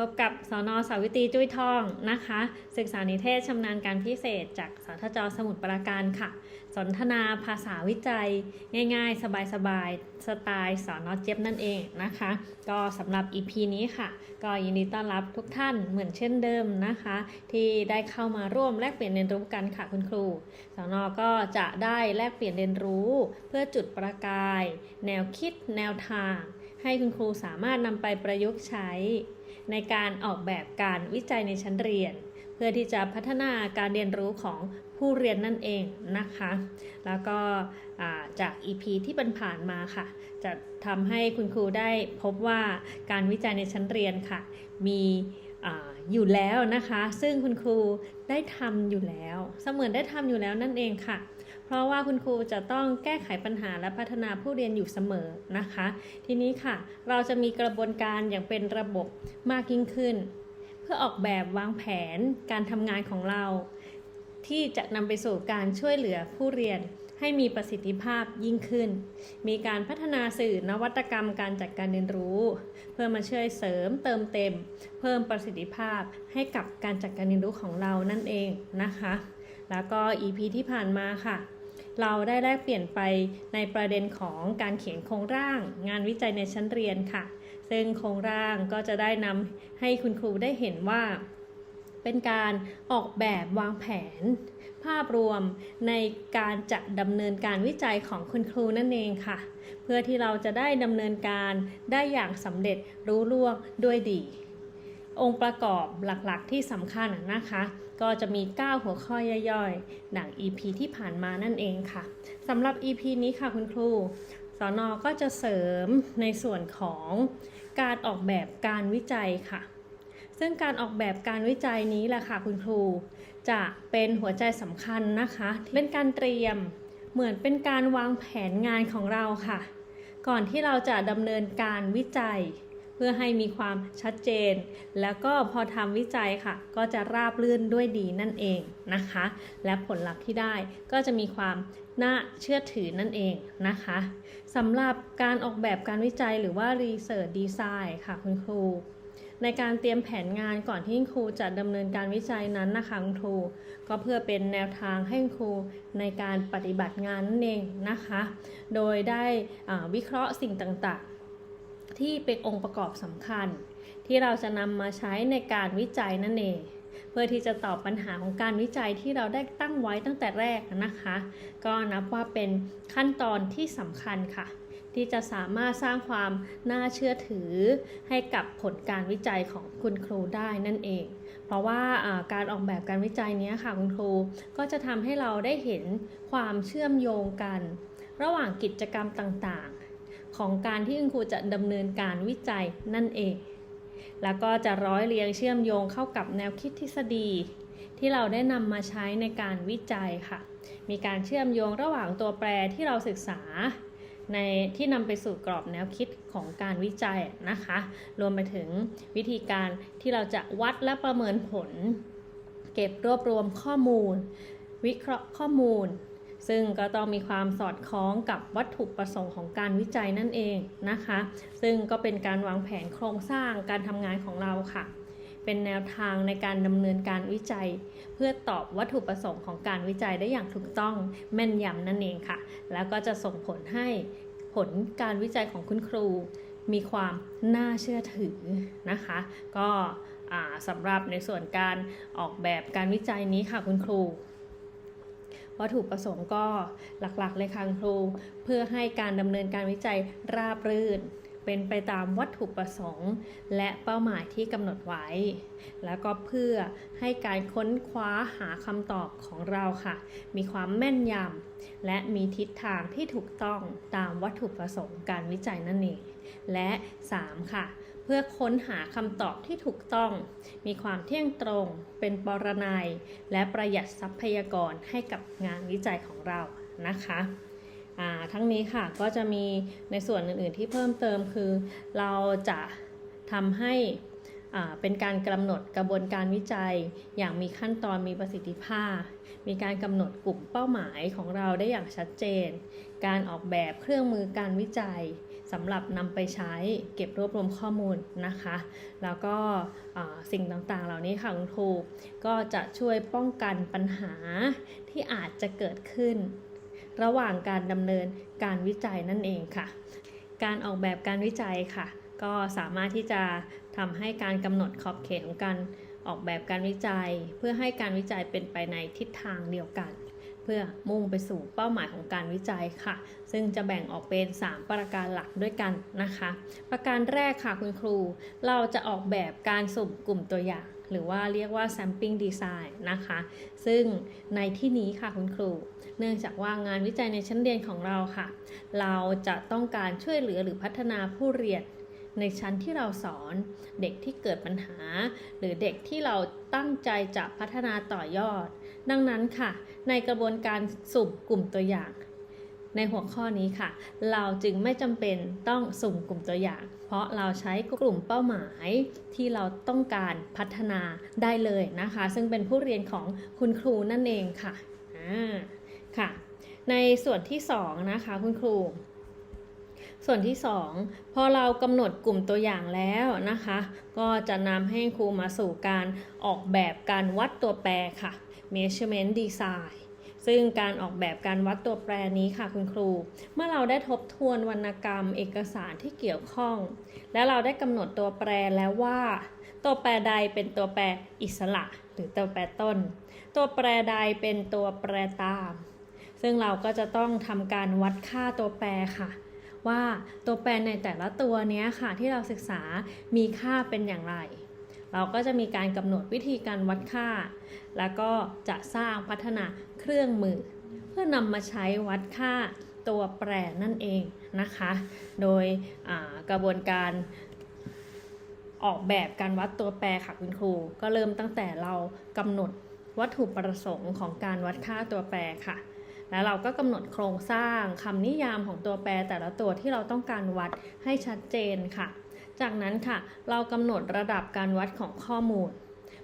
พบกับสอนอสาวิตรีจุ้ยทองนะคะ ศึกษานิเทศชำนาญการพิเศษจากสทจสมุทรปราการค่ะ สนทนาภาษาวิจัย ง่ายๆ สบายๆ สไตล์สอนอเจี๊ยบนั่นเองนะคะ ก็สำหรับ EP นี้ค่ะ ก็ยินดีต้อนรับทุกท่านเหมือนเช่นเดิมนะคะ ที่ได้เข้ามาร่วมแลกเปลี่ยนเรียนรู้กันค่ะคุณครูสอนอก็จะได้แลกเปลี่ยนเรียนรู้ เพื่อจุดประกาย แนวคิดแนวทาง ให้คุณครูสามารถนำไปประยุกต์ใช้ ในการออกแบบการวิจัยในชั้นเรียน เพื่อที่จะพัฒนาการเรียนรู้ของผู้เรียนนั่นเองนะคะ แล้วก็อ่าจาก EP ที่ผ่านมาค่ะ จะทำให้คุณครูได้พบว่าการวิจัยในชั้นเรียนค่ะ มีอยู่แล้วนะคะ ซึ่งคุณครูได้ทำอยู่แล้ว เสมือนได้ทำอยู่แล้วนั่นเองค่ะ เพราะว่าคุณครูจะต้องแก้ไขปัญหาและพัฒนาผู้เรียนอยู่เสมอนะคะ ทีนี้ค่ะ เราจะมีกระบวนการอย่างเป็นระบบมากยิ่งขึ้น เพื่อออกแบบวางแผนการทำงานของเรา ที่จะนำไปสู่การช่วยเหลือผู้เรียนให้มีประสิทธิภาพยิ่งขึ้น มีการพัฒนาสื่อนวัตกรรมการจัดการเรียนรู้ เพื่อมาช่วยเสริมเติมเต็ม เพิ่มประสิทธิภาพให้กับการจัดการเรียนรู้ของเรานั่นเองนะคะ แล้วก็ EP ที่ผ่านมาค่ะ เราได้แลกเปลี่ยนไปในประเด็นของการเขียนโครงร่าง งานวิจัยในชั้นเรียนค่ะ ซึ่งโครงร่างก็จะได้นำให้คุณครูได้เห็นว่า เป็นการออกแบบวางแผน ภาพรวมในการจะดำเนินการวิจัยของคุณครูนั่นเองค่ะ เพื่อที่เราจะได้ดำเนินการได้อย่างสำเร็จรู้ล่วงด้วยดี องค์ประกอบหลักๆที่สำคัญนะคะ ก็จะมี 9 หัวข้อย่อยๆ ดัง EP ที่ผ่านมานั่นเองค่ะสำหรับ EP นี้ค่ะคุณครูสอนอก็จะเสริมในส่วนของการออกแบบการวิจัยค่ะ ซึ่งการออกแบบการวิจัยนี้แหละค่ะคุณครู จะเป็นหัวใจสำคัญนะคะ เป็นการเตรียมเหมือนเป็นการวางแผนงานของเราค่ะ ก่อนที่เราจะดำเนินการวิจัย พื่อให้มีความชัดเจน แล้วก็พอทำวิจัยค่ะ ก็จะราบรื่นด้วยดีนั่นเองนะคะ และผลลัพธ์ที่ได้ก็จะมีความน่าเชื่อถือนั่นเองนะคะสำหรับการออกแบบการวิจัยหรือว่า Research Design ค่ะคุณครู ในการเตรียมแผนงานก่อนที่คุณครูจะดำเนินการวิจัยนั้นนะคะคุณครู ก็เพื่อเป็นแนวทางให้คุณครูในการปฏิบัติงานนั่นเองนะคะ โดยได้วิเคราะห์สิ่งต่างๆ ที่เป็นองค์ประกอบสำคัญ ที่เราจะนำมาใช้ในการวิจัยนั่นเอง เพื่อที่จะตอบปัญหาของการวิจัยที่เราได้ตั้งไว้ตั้งแต่แรกนะคะ ก็นับว่าเป็นขั้นตอนที่สำคัญค่ะ ที่จะสามารถสร้างความน่าเชื่อถือ ให้กับผลการวิจัยของคุณครูได้นั่นเอง เพราะว่าการออกแบบการวิจัยนี้ค่ะคุณครูก็จะทำให้เราได้เห็นความเชื่อมโยงกัน ระหว่างกิจกรรมต่างๆ ของการที่คุณครูจะดำเนินการวิจัยนั่นเอง แล้วก็จะร้อยเรียงเชื่อมโยงเข้ากับแนวคิดทฤษฎี ที่เราได้นำมาใช้ในการวิจัยค่ะ มีการเชื่อมโยงระหว่างตัวแปรที่เราศึกษาในที่นำไปสู่กรอบแนวคิดของการวิจัยนะคะ รวมไปถึงวิธีการที่เราจะวัดและประเมินผล เก็บรวบรวมข้อมูล วิเคราะห์ข้อมูล ซึ่งก็ต้องมีความสอดคล้องกับวัตถุประสงค์ของการวิจัยนั่นเองนะคะ ซึ่งก็เป็นการวางแผนโครงสร้างการทำงานของเราค่ะ เป็นแนวทางในการดำเนินการวิจัย เพื่อตอบวัตถุประสงค์ของการวิจัยได้อย่างถูกต้องแม่นยำนั่นเองค่ะ แล้วก็จะส่งผลให้ผลการวิจัยของคุณครู มีความน่าเชื่อถือนะคะ ก็สำหรับในส่วนการออกแบบการวิจัยนี้ค่ะคุณครู วัตถุประสงค์ก็หลักๆ เลยค่ะคุณครู เพื่อให้การดำเนินการวิจัยราบรื่น เป็นไปตามวัตถุประสงค์ และเป้าหมายที่กำหนดไว้ แล้วก็เพื่อให้การค้นคว้าหาคำตอบของเราค่ะ มีความแม่นยำ และมีทิศทางที่ถูกต้องตามวัตถุประสงค์การวิจัยนั่นเอง และ 3 ค่ะ เพื่อค้นหาคำตอบที่ถูกต้อง มีความเที่ยงตรง เป็นปรนัย และประหยัดทรัพยากรให้กับงานวิจัยของเรานะคะทั้งนี้ค่ะก็จะมีในส่วนอื่น ๆ ที่เพิ่มเติมคือ เราจะทำให้ เป็นการกำหนดกระบวนการวิจัย อย่างมีขั้นตอนมีประสิทธิภาพ มีการกำหนดกลุ่มเป้าหมายของเราได้อย่างชัดเจน การออกแบบเครื่องมือการวิจัยสำหรับนำไปใช้เก็บรวบรวมข้อมูลนะคะ แล้วก็อ่าสิ่งต่างๆ เหล่านี้ค่ะคุณครูก็จะช่วยป้องกันปัญหาที่อาจจะเกิดขึ้น ระหว่างการดำเนินการวิจัยนั่นเองค่ะ การออกแบบการวิจัยค่ะ ก็สามารถที่จะ ทำให้การกำหนดขอบเขตของการออกแบบการวิจัย เพื่อให้การวิจัยเป็นไปในทิศทางเดียวกัน เพื่อมุ่งไปสู่เป้าหมายของการวิจัยค่ะ ซึ่งจะแบ่งออกเป็น 3 ประการหลักด้วยกันนะคะ ประการแรกค่ะคุณครู เราจะออกแบบการสุ่มกลุ่มตัวอย่าง หรือว่าเรียกว่า sampling design นะคะ ซึ่งในที่นี้ค่ะคุณครู เนื่องจากว่างานวิจัยในชั้นเรียนของเราค่ะ เราจะต้องการช่วยเหลือหรือพัฒนาผู้เรียน ในชั้นที่เราสอน เด็กที่เกิดปัญหา หรือเด็กที่เราตั้งใจจะพัฒนาต่อยอด ดังนั้นค่ะ ในกระบวนการสุ่มกลุ่มตัวอย่าง ในหัวข้อนี้ค่ะ เราจึงไม่จำเป็นต้องสุ่มกลุ่มตัวอย่าง เพราะเราใช้กลุ่มเป้าหมายที่เราต้องการพัฒนาได้เลยนะคะ ซึ่งเป็นผู้เรียนของคุณครูนั่นเองค่ะอ่าค่ะ ในส่วนที่2นะคะคุณครู ส่วนที่ 2 พอเรากำหนดกลุ่มตัวอย่างแล้วนะคะ ก็จะนำให้ครูมาสู่การออกแบบการวัดตัวแปรค่ะ measurement design ซึ่งการออกแบบการวัดตัวแปรนี้ค่ะคุณครู เมื่อเราได้ทบทวนวรรณกรรมเอกสารที่เกี่ยวข้อง และเราได้กำหนดตัวแปรแล้วว่า ตัวแปรใดเป็นตัวแปรอิสระ หรือตัวแปรต้น ตัวแปรใดเป็นตัวแปรตาม ซึ่งเราก็จะต้องทำการวัดค่าตัวแปรค่ะ ว่าตัวแปรในแต่ละตัวนี้ค่ะที่เราศึกษามีค่าเป็นอย่างไร เราก็จะมีการกำหนดวิธีการวัดค่า แล้วก็จะสร้างพัฒนาเครื่องมือ เพื่อนำมาใช้วัดค่าตัวแปรนั่นเองนะคะ โดยกระบวนการออกแบบการวัดตัวแปรค่ะคุณครู ก็เริ่มตั้งแต่เรากำหนดวัตถุประสงค์ของการวัดค่าตัวแปรค่ะ แล้วเราก็กำหนดโครงสร้างคำนิยามของตัวแปรแต่ละตัวที่เราต้องการวัดให้ชัดเจนค่ะ จากนั้นค่ะ เรากำหนดระดับการวัดของข้อมูล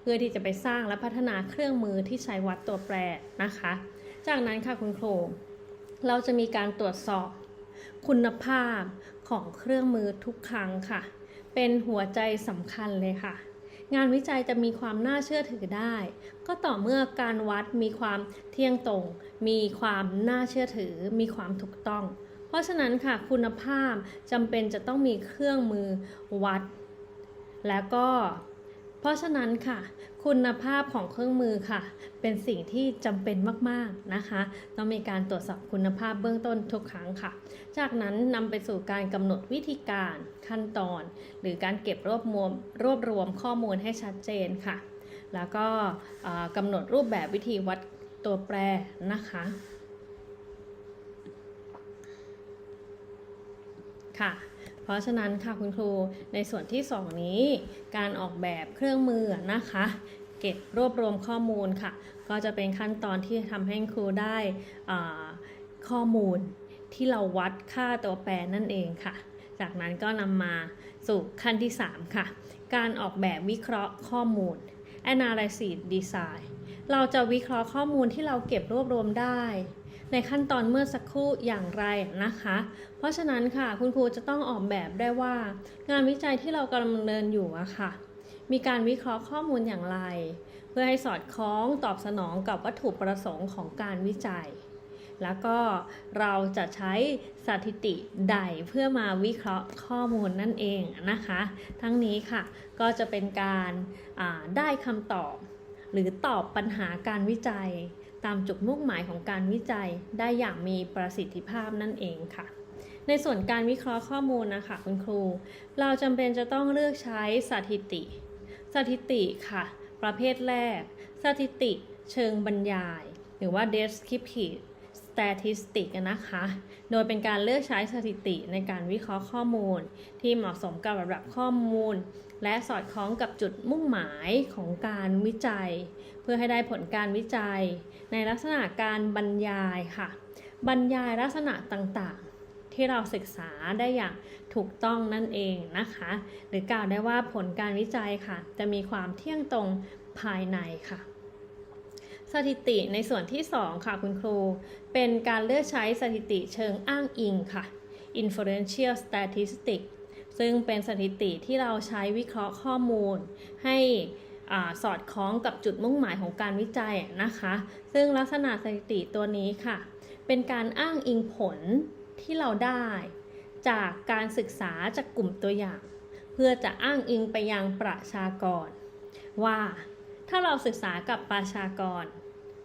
เพื่อที่จะไปสร้างและพัฒนาเครื่องมือที่ใช้วัดตัวแปรนะคะ จากนั้นค่ะคุณครูเราจะมีการตรวจสอบคุณภาพของเครื่องมือทุกครั้งค่ะ เป็นหัวใจสำคัญเลยค่ะ งานวิจัยจะมีความน่าเชื่อถือได้ ก็ต่อเมื่อการวัดมีความเที่ยงตรง มีความน่าเชื่อถือ มีความถูกต้อง เพราะฉะนั้นค่ะคุณภาพจำเป็นจะต้องมีเครื่องมือวัด แล้วก็ เพราะฉะนั้นค่ะ คุณภาพของเครื่องมือค่ะ เป็นสิ่งที่จำเป็นมากๆนะคะ ต้องมีการตรวจสอบคุณภาพเบื้องต้นทุกครั้งค่ะ จากนั้นนำไปสู่การกำหนดวิธีการขั้นตอน หรือการเก็บรวบรวมรวบรวมข้อมูลให้ชัดเจนค่ะ แล้วก็กำหนดรูปแบบวิธีวัดตัวแปรนะคะค่ะ ราะฉะนั้นค่ะคุณครูในส่วนที่ 2 นี้ การออกแบบเครื่องมือนะคะ เก็บรวบรวมข้อมูลค่ะ ก็จะเป็นขั้นตอนที่ทำให้ครูได้ข้อมูลที่เราวัดค่าตัวแปรนั่นเองค่ะ จากนั้นก็นำมาสู่ขั้นที่ 3 ค่ะ การออกแบบวิเคราะห์ข้อมูล analysis design เราจะวิเคราะห์ข้อมูลที่เราเก็บรวบรวมได้ ในขั้นตอนเมื่อสักครู่อย่างไรนะคะ เพราะฉะนั้นค่ะคุณครูจะต้องออกแบบได้ว่า งานวิจัยที่เรากำลังดำเนินอยู่อะค่ะ มีการวิเคราะห์ข้อมูลอย่างไร เพื่อให้สอดคล้องตอบสนองกับวัตถุประสงค์ของการวิจัย แล้วก็เราจะใช้สถิติใดเพื่อมาวิเคราะห์ข้อมูลนั่นเองนะคะ ทั้งนี้ค่ะก็จะเป็นการาได้คำตอบ หรือตอบปัญหาการวิจัย ตามจุดมุ่งหมายของการวิจัยได้อย่างมีประสิทธิภาพนั่นเองค่ะ ในส่วนการวิเคราะห์ข้อมูลนะคะคุณครู เราจำเป็นจะต้องเลือกใช้สถิติ สถิติค่ะ ประเภทแรก สถิติเชิงบรรยาย หรือว่า descriptive statistic นะคะ โดยเป็นการเลือกใช้สถิติในการวิเคราะห์ข้อมูล ที่เหมาะสมกับระดับข้อมูล และสอดคล้องกับจุดมุ่งหมายของการวิจัย เพื่อให้ได้ผลการวิจัย ในลักษณะการบรรยายค่ะ บรรยายลักษณะต่างๆ ที่เราศึกษาได้อย่างถูกต้องนั่นเองนะคะ หรือกล่าวได้ว่าผลการวิจัยค่ะ จะมีความเที่ยงตรงภายในค่ะ สถิติในส่วนที่ 2 ค่ะคุณครู เป็นการเลือกใช้สถิติเชิงอ้างอิงค่ะ inferential statistics ซึ่งเป็นสถิติที่เราใช้วิเคราะห์ข้อมูล ให้อสอดคล้องกับจุดมุ่งหมายของการวิจัยนะคะ ซึ่งลักษณะสถิติตัวนี้ค่ะ เป็นการอ้างอิงผลที่เราได้ จากการศึกษาจากกลุ่มตัวอย่าง เพื่อจะอ้างอิงไปยังประชากร ว่าถ้าเราศึกษากับประชากร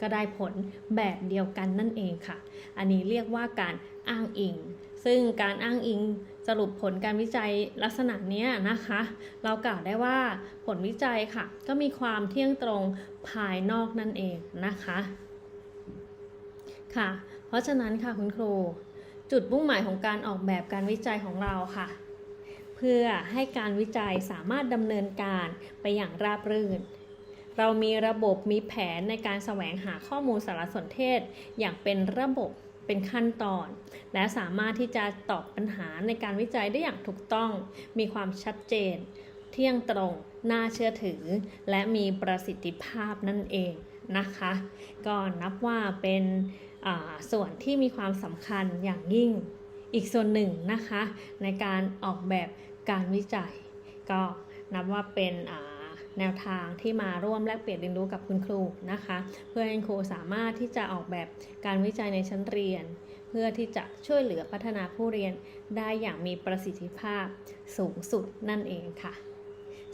ก็ได้ผลแบบเดียวกันนั่นเองค่ะ อันนี้เรียกว่าการอ้างอิง ซึ่งการอ้างอิงสรุปผลการวิจัยลักษณะนี้นะคะ เรากล่าวได้ว่าผลวิจัยค่ะ ก็มีความเที่ยงตรงภายนอกนั่นเองนะคะค่ะ เพราะฉะนั้นค่ะคุณครู จุดมุ่งหมายของการออกแบบการวิจัยของเราค่ะ เพื่อให้การวิจัยสามารถดำเนินการไปอย่างราบรื่น เรามีระบบมีแผนในการแสวงหาข้อมูลสารสนเทศ อย่างเป็นระบบเป็นขั้นตอน และสามารถที่จะตอบปัญหาในการวิจัยได้อย่างถูกต้อง มีความชัดเจน เที่ยงตรง น่าเชื่อถือ และมีประสิทธิภาพนั่นเองนะคะ ก็นับว่าเป็นส่วนที่มีความสำคัญอย่างยิ่งอีกส่วนหนึ่งนะคะในการออกแบบการวิจัย ก็นับว่าเป็นอ แนวทางที่มาร่วมแลกเปลี่ยนเรียนรู้กับคุณครูนะคะ เพื่อให้ครูสามารถที่จะออกแบบการวิจัยในชั้นเรียน เพื่อที่จะช่วยเหลือพัฒนาผู้เรียนได้อย่างมีประสิทธิภาพสูงสุดนั่นเองค่ะ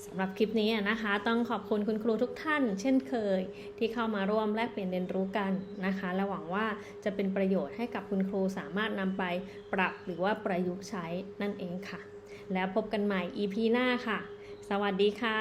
สำหรับคลิปนี้นะคะ ต้องขอบคุณคุณครูทุกท่าน เช่นเคย ที่เข้ามาร่วมแลกเปลี่ยนเรียนรู้กันนะคะ และหวังว่าจะเป็นประโยชน์ให้กับคุณครูสามารถนำไปปรับหรือว่าประยุกต์ใช้นั่นเองค่ะ แล้วพบกันใหม่ EP หน้าค่ะ สวัสดีค่ะ